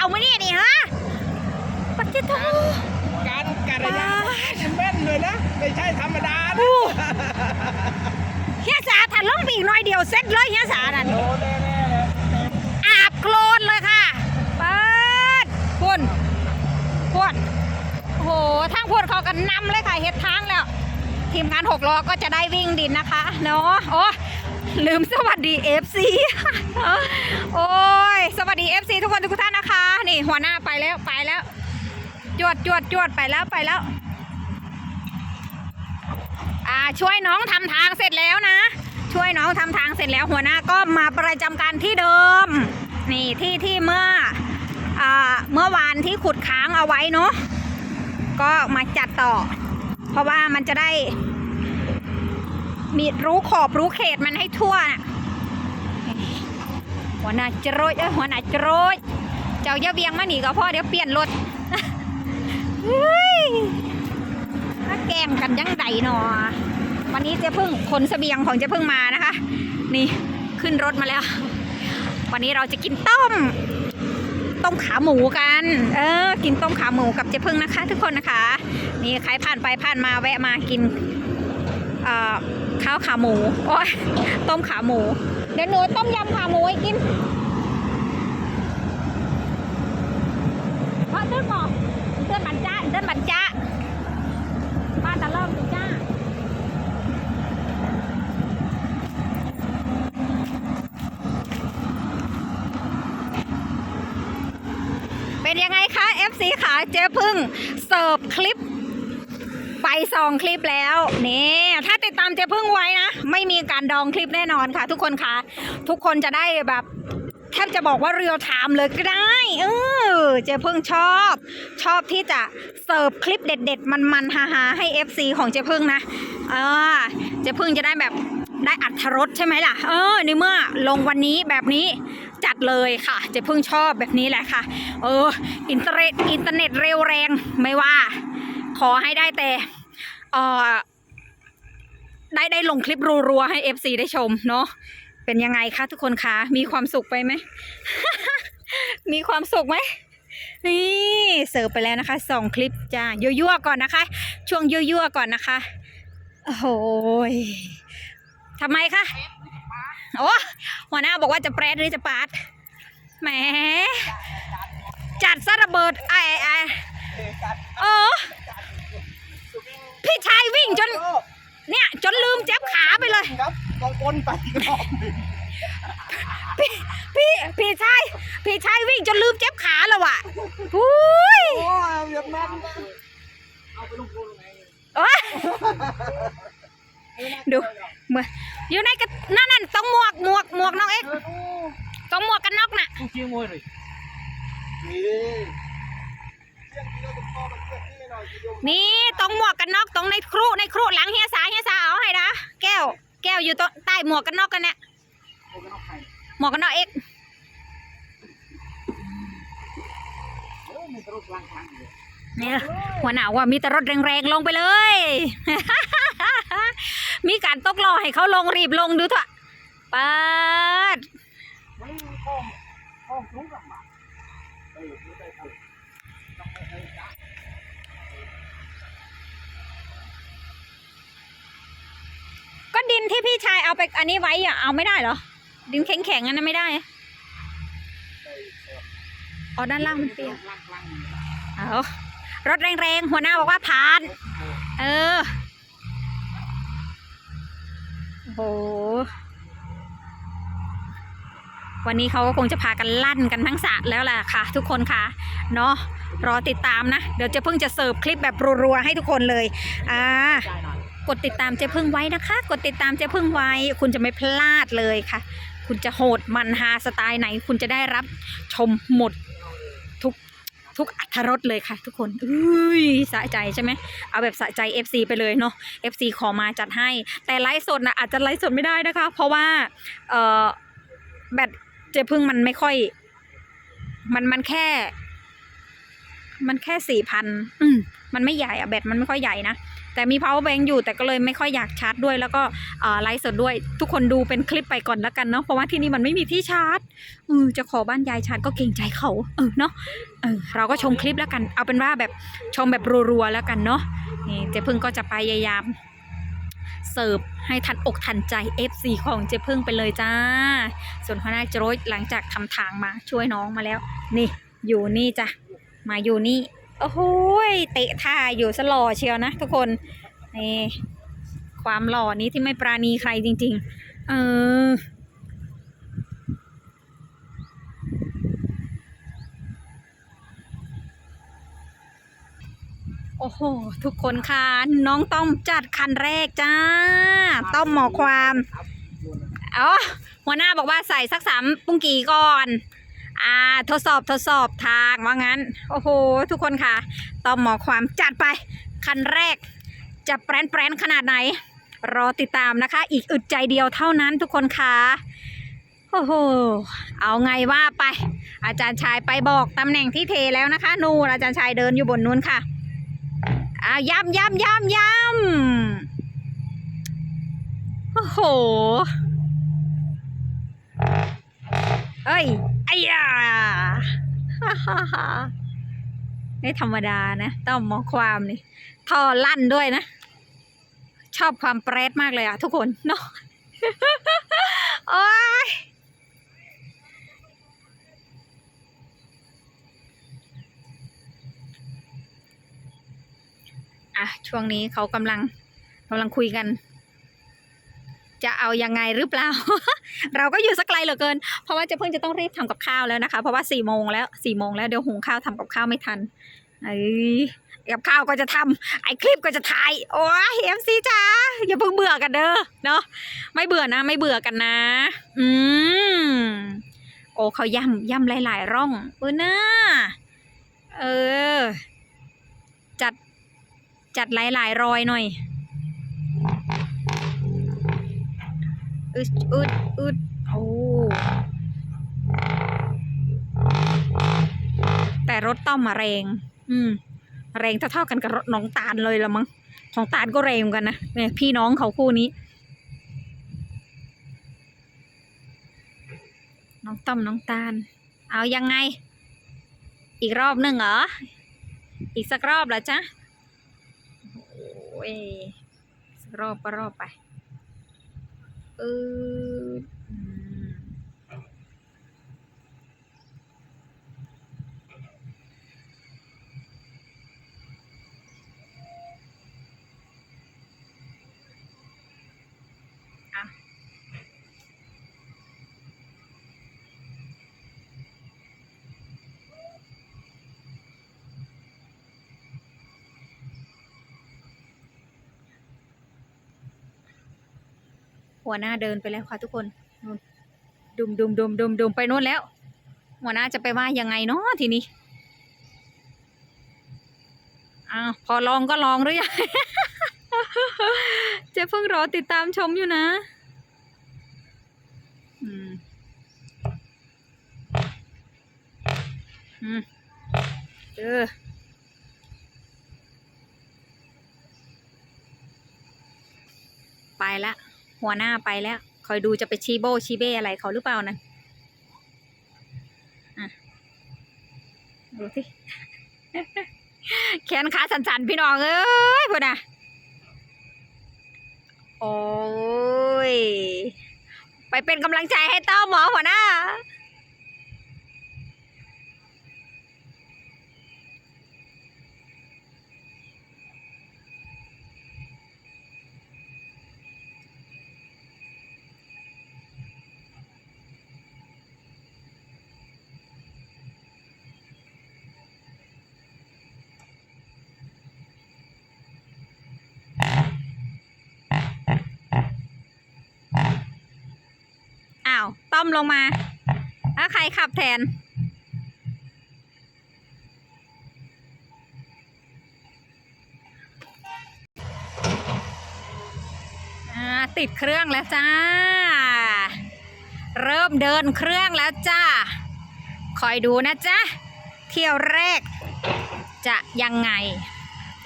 เขามาเนี่ยนี่ฮะปัจจิโตการการระยะมันแม่นเลยนะไม่ใช่ธรรมดานะอู้เฮียสาถัดล่องปีกหน่อยเดียวเซ็ตเลยเฮียสานั่นโอ้แน่ๆเลยอาบโคลนเลยค่ะเปิดพุ่นพุ่นโอ้โหทางพุ่นเขากันนำเลยค่ะเฮ็ดทางแล้ว ทีมงานหกล้อก็จะได้วิ่งดินนะคะ เนาะโอ้ ลืมสวัสดี FC โอ้ย สวัสดี FC ทุกคนทุกท่านนะคะ นี่หัวหน้าไปแล้วไปแล้ว จวดจวดจวดไปแล้วไปแล้ว อ่าช่วยน้องทำทางเสร็จแล้วนะ ช่วยน้องทำทางเสร็จแล้ว หัวหน้าก็มาประจำการที่เดิม นี่ที่ที่เมื่ออ่าเมื่อวานที่ขุดค้างเอาไว้เนาะก็มาจัดต่อ เพราะว่ามันจะได้ มีรู้ขอบรู้เขตมันให้ทั่วน่ะหัวหน้าจรดเอ้ยหัวหน้าจรดเจ้าอย่าเบียงมาหนีก็พ่อเดี๋ยวเปลี่ยนรถเฮ้ยถ้าแกงกันยังไดหนอวันนี้เจ๊พึ่งขนเสบียงของเจ๊พึ่งมานะคะ นี่ขึ้นรถมาแล้ว วันนี้เราจะกินต้ม ต้มขาหมูกัน เออ กินต้มขาหมูกับเจ๊พึ่งนะคะ ทุกคนนะคะ นี่ใครผ่านไปผ่านมาแวะมากิน เอ่อ ข้าวขาหมูโอ้ยต้มขาหมู เดี๋ยวหนูต้มยำขาหมูให้กินเพราะเต้นบอกเต้นบันจ้าเต้นบันจ้าบ้านตะเริ่มตุจ้าเป็นยังไงคะ FC ขาเจ๊พึ่งเสิร์ฟคลิปไปสองคลิปแล้วนี่ถ้าติดตาม เจ๊พึ่งไว้นะ ไม่มีการดองคลิปแน่นอนค่ะ ทุกคนคะทุกคนจะได้แบบแทบจะบอกว่าเรียลไทม์เลยก็ได้เออเจ๊พึ่งชอบ ชอบที่จะเสิร์ฟคลิปเด็ด ๆ มันๆฮาๆให้ FC ของเจ๊พึ่งนะเออเจ๊พึ่งจะได้แบบได้อัธรสใช่ไหมล่ะ เออ ในเมื่อลงวันนี้แบบนี้จัดเลยค่ะ เจ๊พึ่งชอบแบบนี้แหละค่ะ เออ อินเทอร์เน็ตอินเทอร์เน็ตเร็วแรงไม่ว่า ขอให้ได้แต่เออ ได้ได้ลงคลิปรัวๆให้ FC ได้ชมเนาะเป็นยังไงคะทุกคนคะมีความสุขไปไหม มีความสุขไหมนี่เสิร์ฟไปแล้วนะคะสองคลิปจ้ายั่วๆก่อนนะคะ ช่วงยั่วๆก่อนนะคะโอ้โหยทำไมคะโอ้หัวหน้าบอกว่าจะแปรดหรือจะปาดแหมจัดซะระเบิดไอ้ไอ้อ พี่ชายวิ่งจน เนี่ย จนลืมเจ็บขาไปเลย ครับ ก็วนไปอีกรอบหนึ่งพี่พี่พี่ชายพี่ชายวิ่งจนลืมเจ็บขาแล้วว่ะอุ้ยโอ้ยเวียดนามโอ๊ยดูเหมือนอยู่ในกระนั่นนั่นต้องหมวกหมวกหมวกน้องเอ็กต้องหมวกกันน็อกน่ะนี่เรื่องมันเกิดที่หน่อยเดียนี่ต้องหมวกกันน็อกตรงในครุในครุหลังเฮ อยู่ตใต้หมวกกันน็อกกันเนี่ยหมวกกันน็อกเอ็กซ์เนี่ยหัวหน้าว่ามีแต่รถแรงๆลงไปเลย มีการตกลอให้เขาลงรีบลงดูเถอะปาด ไม่มีข้องข้องสูงกับหมาเออไม่ได้พูดต้องให้ให้จ้า ก็ดินที่พี่ชายเอาไปอันนี้ไว้อะเอาไม่ได้เหรอ ดินแข็งๆอันนั้นไม่ได้อะอ๋อด้านล่างมันเปียกเอารถแรงๆหัวหน้าบอกว่าผ่าน เออโอ้โหวันนี้เขาก็คงจะพากันลั่นกันทั้งสระแล้วล่ะค่ะ ทุกคนค่ะเนาะรอติดตามนะ เดี๋ยวจะเพิ่งจะเสิร์ฟคลิปแบบรัวๆให้ทุกคนเลย อ่า กดติดตามเจ๊พึ่งไว้นะคะ กดติดตามเจ๊พึ่งไว้ คุณจะไม่พลาดเลยค่ะ คุณจะโหดมันฮาสไตล์ไหน คุณจะได้รับชมหมดทุกทุกอัธรสเลยค่ะ ทุกคนอุ้ยสะใจใช่ไหมเอาแบบสะใจ FC ไปเลยเนาะ FC ขอมาจัดให้ แต่ไลฟ์สดนะอาจจะไลฟ์สดไม่ได้นะคะ เพราะว่าเออแบตเจ๊พึ่งมันไม่ค่อย มันมันแค่ มันแค่สี่พันอืม มันไม่ใหญ่อะแบตมันไม่ค่อยใหญ่นะ แต่มี power bank อยู่แต่ก็เลยไม่ค่อยอยากชาร์จด้วย แล้วก็ไลฟ์สดด้วย ทุกคนดูเป็นคลิปไปก่อนแล้วกันเนาะเพราะว่าที่นี่มันไม่มีที่ชาร์จเออจะขอบ้านยายชาร์จก็เกรงใจเขาเออเนาะเออเราก็ชมคลิปแล้วกัน เอาเป็นว่าแบบชมแบบรัวๆแล้วกันเนาะนี่เจ๊พึ่งก็จะพยายามเสิร์ฟให้ทันอกทันใจ FC ของเจ๊พึ่งไปเลยจ้า ส่วนหัวหน้าโจรยหลังจากทำทางมาช่วยน้องมาแล้ว นี่อยู่นี่จ้ะมาอยู่นี่ โอ้โหยเตะท่าอยู่สลอเชียวนะทุกคนนี่ความหล่อนี้ที่ไม่ปราณีใครจริง ๆ เออโอ้โห ทุกคนค่ะน้องต้อมจัดคันแรกจ้า ต้อมหมอความ อ๋อ หัวหน้าบอกว่าใส่สักสามปุ้งกี่ก่อน อ่าทดสอบทดสอบทางว่างั้น โอ้โห ทุกคนค่ะต้อมหมอความจัดไป คันแรก จะแปรนแปรนขนาดไหน รอติดตามนะคะ อีกอึดใจเดียวเท่านั้นทุกคนค่ะโอ้โห เอาไงว่าไป อาจารย์ชายไปบอกตำแหน่งที่เทแล้วนะคะ นูนอาจารย์ชายเดินอยู่บนนู้นค่ะอ่าย้ำย้ำย้ำย้ำโอ้โห เอ้ย อ้ยาฮ่าฮ่าฮ่าไม่ธรรมดานะ ต้องมองความนี่ท่อลั่นด้วยนะ ชอบความเปรตมากเลยอะทุกคนเนาะโอ้ยอะ ช่วงนี้เขากำลังกำลังคุยกัน จะเอายังไงหรือเปล่า เราก็อยู่สักไกลเหลือเกิน เพราะว่าจะเพิ่งจะต้องรีบทำกับข้าวแล้วนะคะ เพราะว่าสี่โมงแล้วสี่โมงแล้วเดี๋ยวหุงข้าวทำกับข้าวไม่ทันเอ้ยกับข้าวก็จะทำไอ้คลิปก็จะถ่าย โอ้ยเอ็มซีจ้าอย่าเพิ่งเบื่อกันเด้อเนาะไม่เบื่อนะ ไม่เบื่อกันนะ อืมโอ้เขาย่ำย่ำหลาย ๆ ร่องเออน่าเออ จัดจัดหลาย ๆ รอยหน่อย อึดอึดอึดโอ้แต่รถต้อมมาแรง อืม แรงเท่าๆกันกับรถน้องตาลเลยละมั้ง ของตาลก็แรงกันนะเนี่ยพี่น้องเขาคู่นี้ น้องต้อมน้องตาล เอายังไง อีกรอบหนึ่งเหรอ อีกสักรอบเหรอจ๊ะโอ้ยสักรอบก็รอบไป เหัวหน้าเดินไปแล้วค่ะทุกคนนู่นดุมดุมดุมดุมดุมไปโน่นแล้ว หัวหน้าจะไปว่ายังไงเนาะทีนี้อ้าวพอลองก็ลองหรือยังเจะเพิ่งรอติดตามชมอยู่นะอืมอืมเออไปละ หัวหน้าไปแล้ว คอยดูจะไปชีโบชีเบอะไรเขาหรือเปล่านะอะดูสิแขนขาสั่นๆพี่น้องเอ้ยพ่อนะโอ้ย ไปเป็นกำลังใจให้เต้าหมอหัวหน้า อ้าวต้อมลงมาแล้วใครขับแทน ติดเครื่องแล้วจ้า เริ่มเดินเครื่องแล้วจ้า คอยดูนะจ๊ะ เที่ยวแรก จะยังไง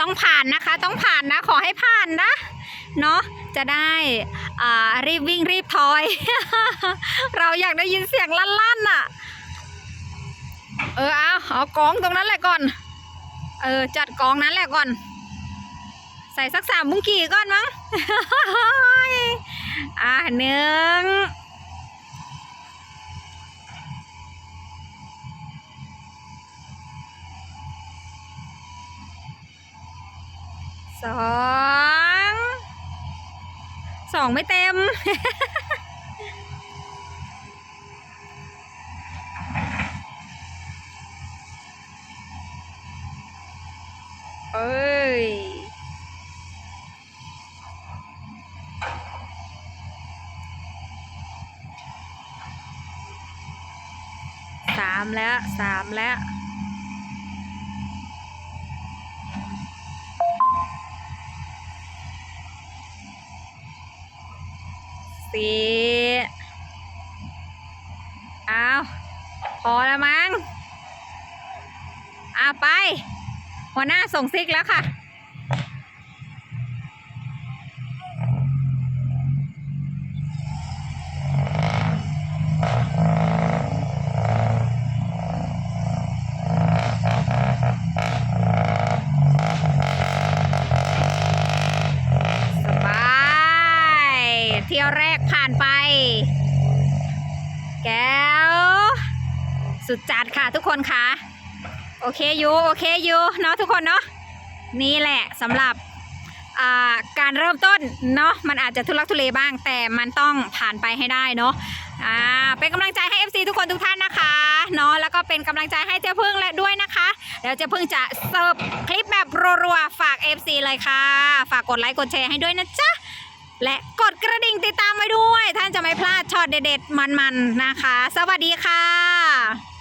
ต้องผ่านนะคะ ต้องผ่านนะ ขอให้ผ่านนะ เนาะจะได้รีบวิ่งรีบทอย เราอยากได้ยินเสียงลั่นๆน่ะ เออเอาเอากองตรงนั้นแหละก่อน เออจัดกองนั้นแหละก่อน ใส่สักสามมุ้งกี่ก่อนมั้งอะหนึ่งสอง สองไม่เต็ม เอ้ย สามแล้ว สามแล้ว สี่เอาพอแล้วมั้งอ่าไป หัวหน้าส่งซิกแล้วค่ะ ทุกคนค่ะโอเคอยู่โอเคอยู่เนาะทุกคนเนาะนี่แหละสำหรับการเริ่มต้นเนาะมันอาจจะทุลักทุเลบ้าง แต่มันต้องผ่านไปให้ได้เนาะอ่าเป็นกำลังใจให้ FC ทุกคนทุกท่านนะคะเนาะแล้วก็เป็นกำลังใจให้เจ๊พึ่งและด้วยนะคะเดี๋ยวเจ๊พึ่งจะเสิร์ฟคลิปแบบรัวๆฝาก FC เลยค่ะ ฝากกดไลค์กดแชร์ให้ด้วยนะจ๊ะและกดกระดิ่งติดตามไว้ด้วย ท่านจะไม่พลาดช็อตเด็ดๆมันๆนะคะ สวัสดีค่ะ